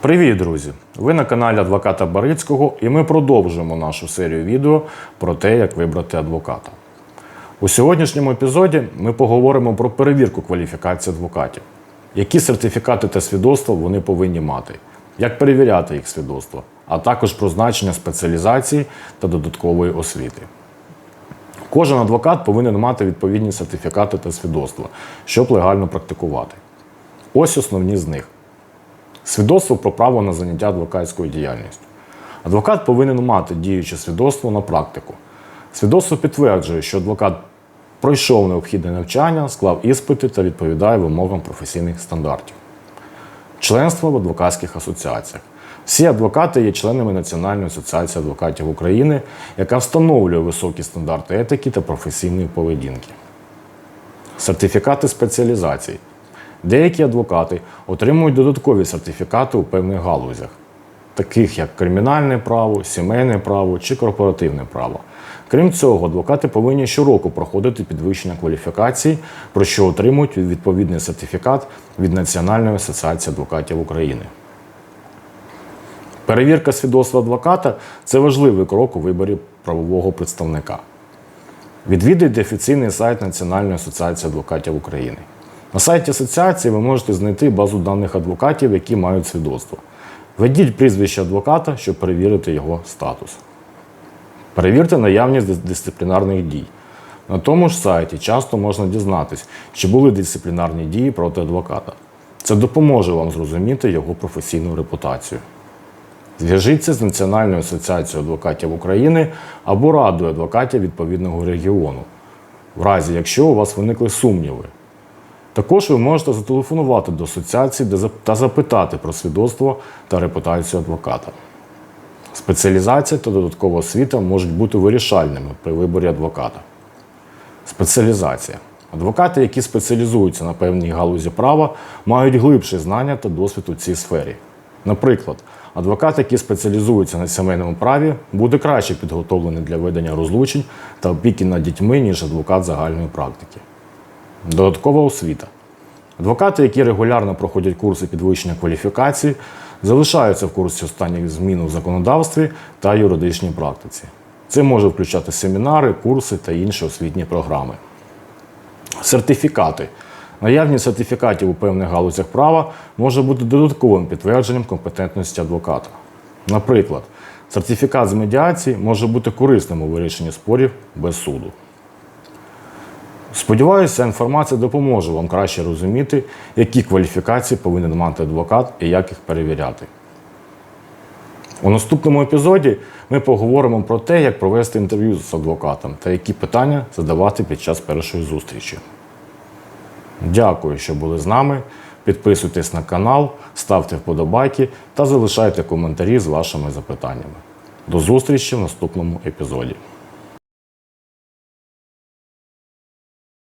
Привіт, друзі! Ви на каналі адвоката Барицького і ми продовжуємо нашу серію відео про те, як вибрати адвоката. У сьогоднішньому епізоді ми поговоримо про перевірку кваліфікації адвокатів, які сертифікати та свідоцтва вони повинні мати, як перевіряти їх свідоцтва, а також про значення спеціалізації та додаткової освіти. Кожен адвокат повинен мати відповідні сертифікати та свідоцтва, щоб легально практикувати. Ось основні з них. Свідоцтво про право на заняття адвокатською діяльністю. Адвокат повинен мати діюче свідоцтво на практику. Свідоцтво підтверджує, що адвокат пройшов необхідне навчання, склав іспити та відповідає вимогам професійних стандартів. Членство в адвокатських асоціаціях. Всі адвокати є членами Національної асоціації адвокатів України, яка встановлює високі стандарти етики та професійної поведінки. Сертифікати спеціалізацій. Деякі адвокати отримують додаткові сертифікати у певних галузях, таких як кримінальне право, сімейне право чи корпоративне право. Крім цього, адвокати повинні щороку проходити підвищення кваліфікації, про що отримують відповідний сертифікат від Національної асоціації адвокатів України. Перевірка свідоцтва адвоката це важливий крок у виборі правового представника. Відвідайте офіційний сайт Національної асоціації адвокатів України. На сайті асоціації ви можете знайти базу даних адвокатів, які мають свідоцтво. Введіть прізвище адвоката, щоб перевірити його статус. Перевірте наявність дисциплінарних дій. На тому ж сайті часто можна дізнатись, чи були дисциплінарні дії проти адвоката. Це допоможе вам зрозуміти його професійну репутацію. Зв'яжіться з Національною асоціацією адвокатів України або радою адвокатів відповідного регіону, в разі якщо у вас виникли сумніви. Також ви можете зателефонувати до асоціації та запитати про свідоцтво та репутацію адвоката. Спеціалізація та додаткова освіта можуть бути вирішальними при виборі адвоката. Спеціалізація. Адвокати, які спеціалізуються на певній галузі права, мають глибші знання та досвід у цій сфері. Наприклад, адвокат, який спеціалізується на сімейному праві, буде краще підготовлений для ведення розлучень та опіки над дітьми, ніж адвокат загальної практики. Додаткова освіта. Адвокати, які регулярно проходять курси підвищення кваліфікації, залишаються в курсі останніх змін у законодавстві та юридичній практиці. Це може включати семінари, курси та інші освітні програми. Сертифікати. Наявність сертифікатів у певних галузях права може бути додатковим підтвердженням компетентності адвоката. Наприклад, сертифікат з медіації може бути корисним у вирішенні спорів без суду. Сподіваюся, інформація допоможе вам краще розуміти, які кваліфікації повинен мати адвокат і як їх перевіряти. У наступному епізоді ми поговоримо про те, як провести інтерв'ю з адвокатом та які питання задавати під час першої зустрічі. Дякую, що були з нами. Підписуйтесь на канал, ставте вподобайки та залишайте коментарі з вашими запитаннями. До зустрічі в наступному епізоді.